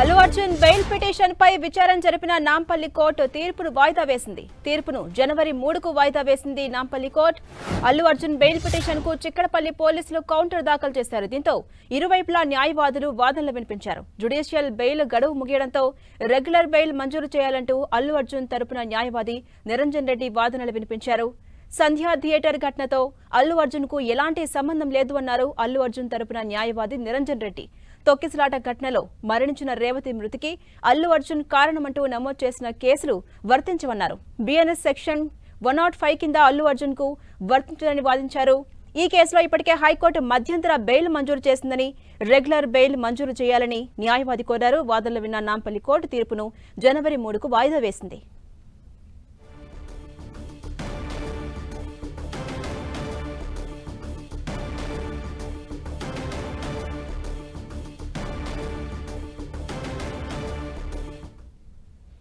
Allu Arjun bail petition పై విచారణ జరిపిన నాంపల్లి కోర్టు తీర్పును వాయిదా వేసింది. తీర్పును జనవరి మూడుకు వాయిదా వేసింది నాంపల్లి కోర్టు. అల్లు అర్జున్ బెయిల్ పిటిషన్కు చిక్కడపల్లి పోలీసులు కౌంటర్ దాఖలు చేశారు. దీంతో ఇరువైపులా న్యాయవాదులు వాదనలు వినిపించారు. జుడిషియల్ బెయిల్ గడువు ముగియడంతో రెగ్యులర్ బెయిల్ మంజూరు చేయాలంటూ అల్లు అర్జున్ తరపున న్యాయవాది నిరంజన్ రెడ్డి వాదనలు వినిపించారు. సంధ్యా థియేటర్ ఘటనతో అల్లు అర్జున్కు ఎలాంటి సంబంధం లేదు అన్నారు అల్లు అర్జున్ తరపున న్యాయవాది నిరంజన్ రెడ్డి. తొక్కిసలాట ఘటనలో మరణించిన రేవతి మృతికి అల్లు అర్జున్ కారణమంటూ నమోదు చేసిన కేసులు వర్తించవన్నారు. BNS section one not five కింద అల్లు అర్జున్కు వర్తించదని వాదించారు. ఈ కేసులో ఇప్పటికే హైకోర్టు మధ్యంతర బెయిల్ మంజూరు చేసిందని రెగ్యులర్ బెయిల్ మంజూరు చేయాలని న్యాయవాది కోరారు. వాదనలు విన్న నాంపల్లి కోర్టు తీర్పును జనవరి మూడుకు వాయిదా వేసింది.